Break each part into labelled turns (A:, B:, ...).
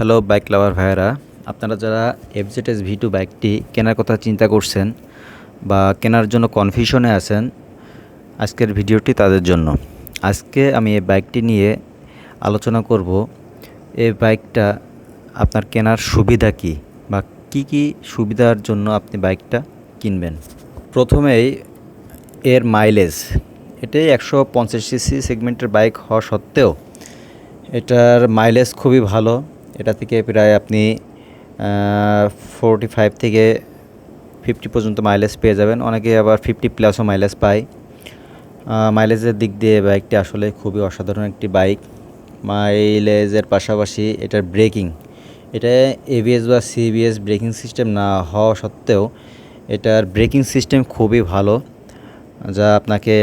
A: Hello bike লাভার ভাইয়েরা। আপনারা যারা এফজেডএস ভি টু বাইকটি কেনার কথা চিন্তা করছেন বা কেনার জন্য কনফিউশনে আছেন, আজকের ভিডিওটি তাদের জন্য। আজকে আমি এই বাইকটি নিয়ে আলোচনা করব, এই বাইকটা আপনার কেনার সুবিধা কী বা কি কি সুবিধার জন্য আপনি বাইকটা কিনবেন। প্রথমেই এর মাইলেজ এটাই একশো পঞ্চাশ সিসি সেগমেন্টের বাইক হওয়া সত্ত্বেও এটার মাইলেজ খুবই ভালো। এটা থেকে প্রায় আপনি ফোরটি ফাইভ থেকে ফিফটি পর্যন্ত মাইলেজ পেয়ে যাবেন। অনেকে আবার ফিফটি প্লাসও মাইলেজ পায়। মাইলেজের দিক দিয়ে বাইকটি আসলে খুবই অসাধারণ একটি বাইক মাইলেজের পাশাপাশি এটার ব্রেকিং এটা এবিএস বা সিবিএস ব্রেকিং সিস্টেম না হওয়া সত্ত্বেও এটার ব্রেকিং সিস্টেম খুবই ভালো, যা আপনাকে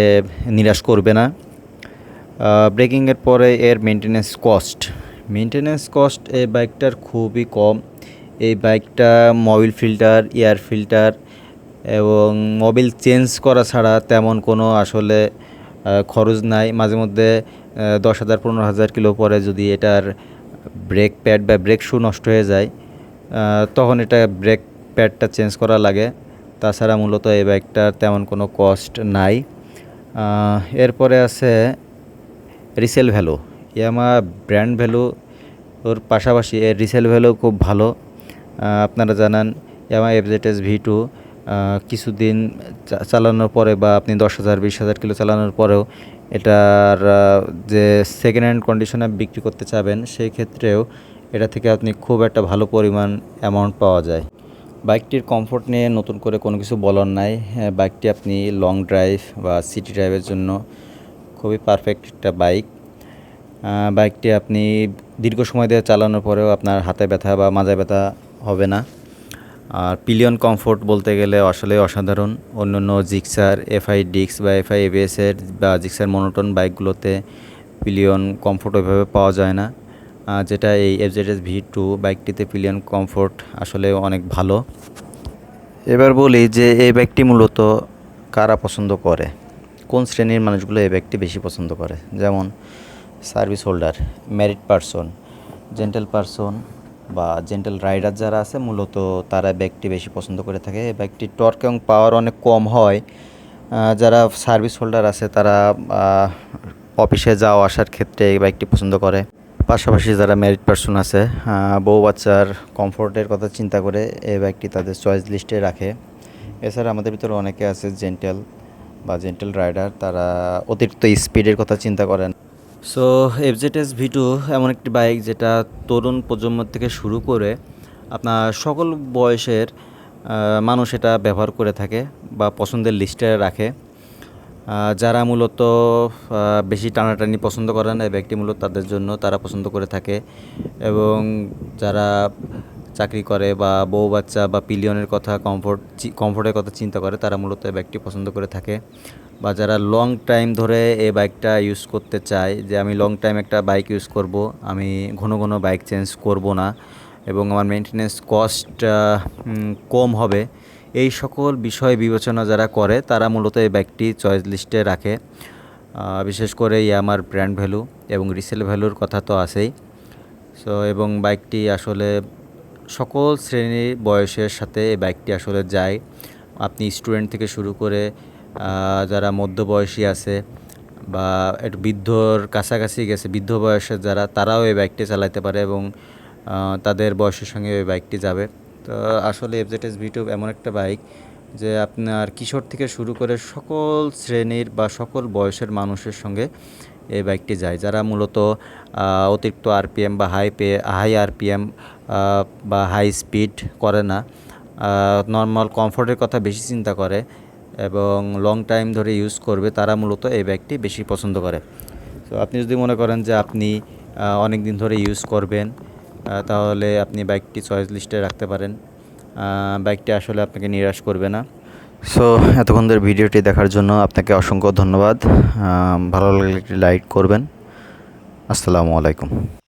A: নিরাশ করবে না। ব্রেকিংয়ের পরে এর মেনটেনেন্স কস্ট মেনটেনেন্স কস্ট এই বাইকটার খুবই কম। এই বাইকটা মোবিল ফিল্টার এয়ার ফিল্টার এবং মোবিল চেঞ্জ করা ছাড়া তেমন কোনো আসলে খরচ নাই। মাঝে মধ্যে দশ হাজার, পনেরো হাজার কিলো পরে যদি এটার ব্রেক প্যাড বা ব্রেক শু নষ্ট হয়ে যায় তখন এটা ব্রেক প্যাডটা চেঞ্জ করা লাগে। তাছাড়া মূলত এই বাইকটার তেমন কোনো কস্ট নাই। এরপরে আছে resale value Yamaha brand value ওর পাশাপাশি এর রিসেল ভ্যালু খুব ভালো। আপনারা জানান ইয়ামা এফজেটেস ভি টু কিছুদিন চালানোর পরে বা আপনি দশ হাজার, বিশ হাজার কিলো চালানোর পরেও এটার যে সেকেন্ড হ্যান্ড কন্ডিশনে বিক্রি করতে চাবেন, সেই ক্ষেত্রেও এটা থেকে আপনি খুব একটা ভালো পরিমাণ অ্যামাউন্ট পাওয়া যায়। বাইকটির কমফোর্ট নিয়ে নতুন করে কোনো কিছু বলার নাই। বাইকটি আপনি লং ড্রাইভ বা সিটি ড্রাইভের জন্য খুবই পারফেক্ট একটা বাইক। বাইকটি আপনি দীর্ঘ সময় দিয়ে চালানোর পরেও আপনার হাতে ব্যথা বা মাজায় ব্যথা হবে না। আর পিলিয়ন কমফোর্ট বলতে গেলে আসলে অসাধারণ। অন্য অন্য জিক্সার, এফআই ডিক্স বা এফআই এভিএসের বা জিক্সার মনোটন বাইকগুলোতে পিলিয়ন কমফোর্ট ওইভাবে পাওয়া যায় না। যেটা এই এফজেডএস ভি টু বাইকটিতে পিলিয়ন কমফোর্ট আসলে অনেক ভালো। এবার বলি যে এই বাইকটি মূলত কারা পছন্দ করে? কোন শ্রেণির মানুষগুলো এই ব্যাগটি বেশি পছন্দ করে? যেমন service holder married person gentle person বা জেন্টেল রাইডার যারা আছে, মূলত তারা ব্যাগটি বেশি পছন্দ করে থাকে। ব্যাগটি টর্ক এবং পাওয়ার অনেক কম হয়। যারা সার্ভিস হোল্ডার আছে, তারা অফিসে যাওয়া আসার ক্ষেত্রে এই বাইকটি পছন্দ করে। পাশাপাশি যারা ম্যারিড পারসন আছে বউ বাচ্চার কমফোর্টের কথা চিন্তা করে এই বাইকটি তাদের চয়েস লিস্টে রাখে। এছাড়া আমাদের ভিতরে অনেকে আছে জেন্টেল বা জেন্টেল রাইডার তারা অতিরিক্ত স্পিডের কথা চিন্তা করেন। সো এফজেডএস ভি টু এমন একটি বাইক যেটা তরুণ প্রজন্ম থেকে শুরু করে আপনার সকল বয়সের মানুষ এটা ব্যবহার করে থাকে বা পছন্দের লিস্টে রাখে। যারা মূলত বেশি টানাটানি পছন্দ করেন এই ব্যক্তি মূলত তাদের জন্য তারা পছন্দ করে থাকে এবং যারা চাকরি করে বা বউ বাচ্চা বা পিলিয়নের কথা কমফোর্ট কমফোর্টের কথা চিন্তা করে, তারা মূলত এই বাইকটি পছন্দ করে থাকে। বা যারা লং টাইম ধরে এই বাইকটা ইউজ করতে চায়, যে আমি লং টাইম একটা বাইক ইউজ করব, আমি ঘন ঘন বাইক চেঞ্জ করব না এবং আমার মেনটেন্যান্স কস্ট কম হবে, এই সকল বিষয় বিবেচনা যারা করে, তারা মূলত এই বাইকটি চয়েস লিস্টে রাখে। বিশেষ করে আমার ব্র্যান্ড ভ্যালু এবং রিসেল ভ্যালুর কথা তো আছেই। সো এবং বাইকটি আসলে সকল শ্রেণির বয়সের সাথে এই বাইকটি আসলে যায়। আপনি স্টুডেন্ট থেকে শুরু করে যারা মধ্যবয়সী আছে বা একটু বৃদ্ধর কাছাকাছি গেছে, বৃদ্ধ বয়সের যারা, তারাও এই বাইকটি চালাতে পারে এবং তাদের বয়সের সঙ্গে ওই বাইকটি যাবে। তো আসলে এফজেডএস ভিটু এমন একটা বাইক যে আপনার কিশোর থেকে শুরু করে সকল শ্রেণির বা সকল বয়সের মানুষের সঙ্গে এই বাইকটি যায়, যারা মূলত অতিরিক্ত আরপিএম বা হাই পে হাই আরপিএম বা হাই স্পিড করে না। নর্মাল কমফোর্টের কথা বেশি চিন্তা করে এবং লং টাইম ধরে ইউজ করবে, তারা মূলত এই বাইকটি বেশি পছন্দ করে। তো আপনি যদি মনে করেন যে আপনি অনেক দিন ধরে ইউজ করবেন তাহলে আপনি বাইকটি চয়েস লিস্টে রাখতে পারেন। বাইকটি আসলে আপনাকে নিরাশ করবে না। সো এতক্ষণ ধরে ভিডিওটি দেখার জন্য আপনাকে অসংখ্য ধন্যবাদ। ভালো লাগলে একটি লাইক করবেন। আসসালামু আলাইকুম।